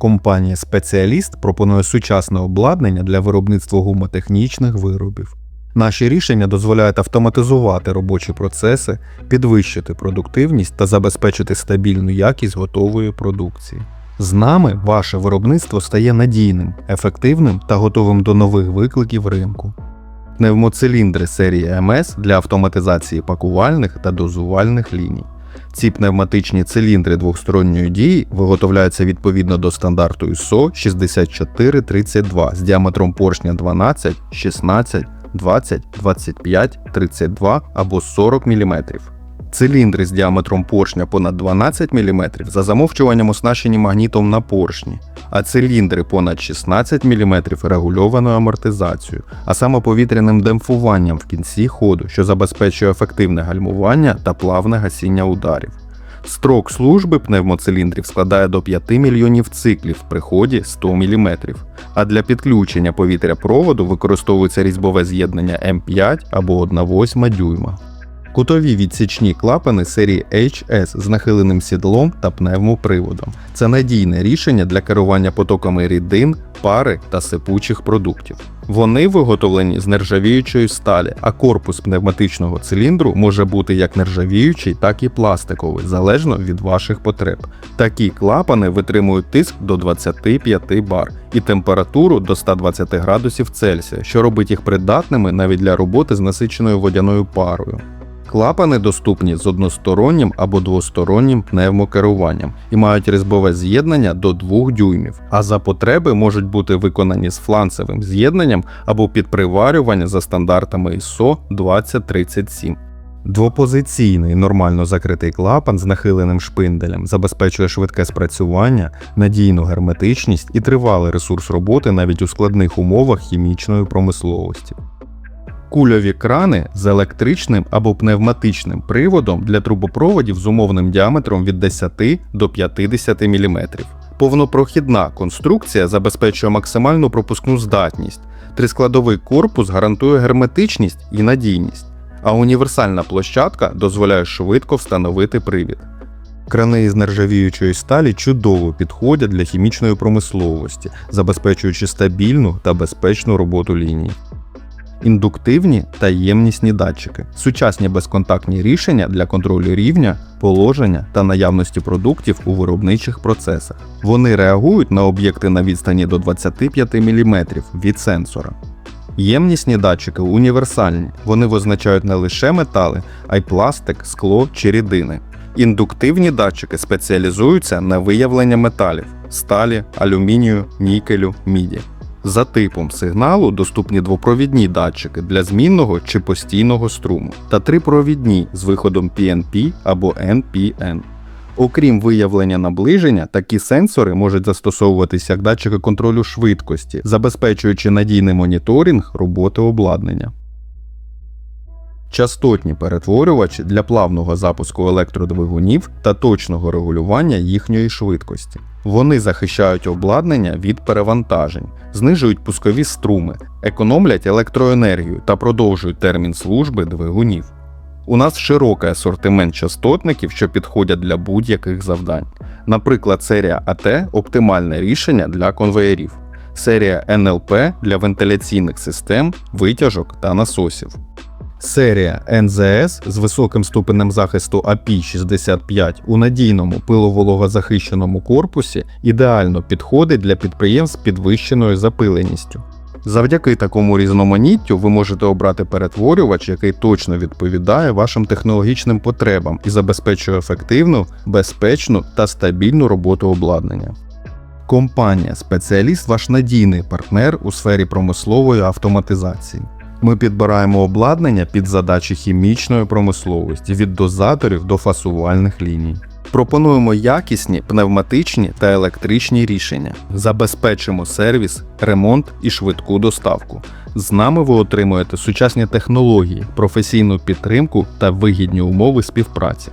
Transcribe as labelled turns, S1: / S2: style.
S1: Компанія Спеціаліст пропонує сучасне обладнання для виробництва гумотехнічних виробів. Наші рішення дозволяють автоматизувати робочі процеси, підвищити продуктивність та забезпечити стабільну якість готової продукції. З нами ваше виробництво стає надійним, ефективним та готовим до нових викликів ринку. Пневмоциліндри серії МС для автоматизації пакувальних та дозувальних ліній. Ці пневматичні циліндри двохсторонньої дії виготовляються відповідно до стандарту ISO 6432 з діаметром поршня 12, 16, 20, 25, 32 або 40 мм. Циліндри з діаметром поршня понад 12 мм за замовчуванням оснащені магнітом на поршні, а циліндри понад 16 мм регульованою амортизацією, а саме повітряним демпфуванням в кінці ходу, що забезпечує ефективне гальмування та плавне гасіння ударів. Строк служби пневмоциліндрів складає до 5 мільйонів циклів при ході 100 мм, а для підключення повітря проводу використовується різьбове з'єднання М5 або 1,8 дюйма. Кутові відсічні клапани серії HS з нахиленим сідлом та пневмоприводом. Це надійне рішення для керування потоками рідин, пари та сипучих продуктів. Вони виготовлені з нержавіючої сталі, а корпус пневматичного циліндру може бути як нержавіючий, так і пластиковий, залежно від ваших потреб. Такі клапани витримують тиск до 25 бар і температуру до 120 градусів Цельсія, що робить їх придатними навіть для роботи з насиченою водяною парою. Клапани доступні з одностороннім або двостороннім пневмокеруванням і мають різьбове з'єднання до 2 дюймів, а за потреби можуть бути виконані з фланцевим з'єднанням або під приварювання за стандартами ISO 2037. Двопозиційний нормально закритий клапан з нахиленим шпинделем забезпечує швидке спрацювання, надійну герметичність і тривалий ресурс роботи навіть у складних умовах хімічної промисловості. Кульові крани з електричним або пневматичним приводом для трубопроводів з умовним діаметром від 10 до 50 мм. Повнопрохідна конструкція забезпечує максимальну пропускну здатність. Трискладовий корпус гарантує герметичність і надійність, а універсальна площадка дозволяє швидко встановити привід. Крани із нержавіючої сталі чудово підходять для хімічної промисловості, забезпечуючи стабільну та безпечну роботу лінії індуктивні та ємнісні датчики, сучасні безконтактні рішення для контролю рівня, положення та наявності продуктів у виробничих процесах. Вони реагують на об'єкти на відстані до 25 мм від сенсора. Ємнісні датчики універсальні, вони визначають не лише метали, а й пластик, скло чи рідини. Індуктивні датчики спеціалізуються на виявленні металів сталі, алюмінію, нікелю, міді. За типом сигналу доступні двопровідні датчики для змінного чи постійного струму та трипровідні з виходом PNP або NPN. Окрім виявлення наближення, такі сенсори можуть застосовуватися як датчики контролю швидкості, забезпечуючи надійний моніторинг роботи обладнання. Частотні перетворювачі для плавного запуску електродвигунів та точного регулювання їхньої швидкості. Вони захищають обладнання від перевантажень, знижують пускові струми, економлять електроенергію та продовжують термін служби двигунів. У нас широкий асортимент частотників, що підходять для будь-яких завдань. Наприклад, серія АТ оптимальне рішення для конвеєрів, серія НЛП для вентиляційних систем, витяжок та насосів. Серія НЗС з високим ступенем захисту API-65 у надійному пиловологозахищеному корпусі ідеально підходить для підприємств з підвищеною запиленістю. Завдяки такому різноманіттю ви можете обрати перетворювач, який точно відповідає вашим технологічним потребам і забезпечує ефективну, безпечну та стабільну роботу обладнання. Компанія Спеціаліст ваш надійний партнер у сфері промислової автоматизації. Ми підбираємо обладнання під задачі хімічної промисловості від дозаторів до фасувальних ліній. Пропонуємо якісні пневматичні та електричні рішення, забезпечимо сервіс, ремонт і швидку доставку. З нами ви отримуєте сучасні технології, професійну підтримку та вигідні умови співпраці.